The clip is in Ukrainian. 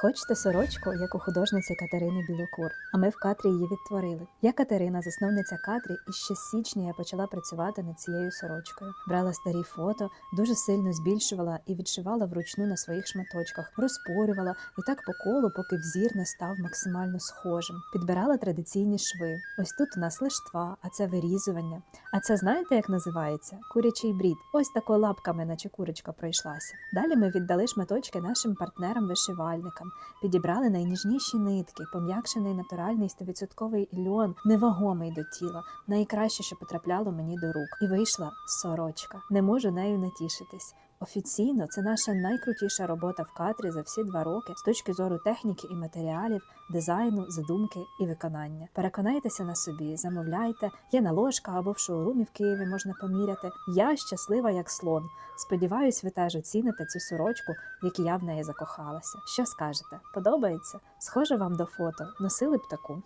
Хочете сорочку, як у художниці Катерини Білокур, а ми в Катрі її відтворили. Я Катерина, засновниця Катрі, і ще з січня я почала працювати над цією сорочкою. Брала старі фото, дуже сильно збільшувала і відшивала вручну на своїх шматочках, розпорювала і так по колу, поки взір не став максимально схожим. Підбирала традиційні шви. Ось тут у нас лиштва, а це вирізування. А це знаєте, як називається? Курячий брід. Ось такою лапками, наче курочка пройшлася. Далі ми віддали шматочки нашим партнерам-вишивальникам, підібрали найніжніші нитки, пом'якшений натуральний 100% льон, невагомий до тіла, найкраще, що потрапляло мені до рук. І вийшла сорочка. Не можу нею натішитись. Офіційно це наша найкрутіша робота в кадрі за всі два роки з точки зору техніки і матеріалів, дизайну, задумки і виконання. Переконайтеся на собі, замовляйте. Є на ложка або в шоурумі в Києві можна поміряти. Я щаслива як слон. Сподіваюсь, ви теж оціните цю сорочку, в якій я в неї закохалася. Що скажете? Подобається? Схоже вам до фото? Носили б таку?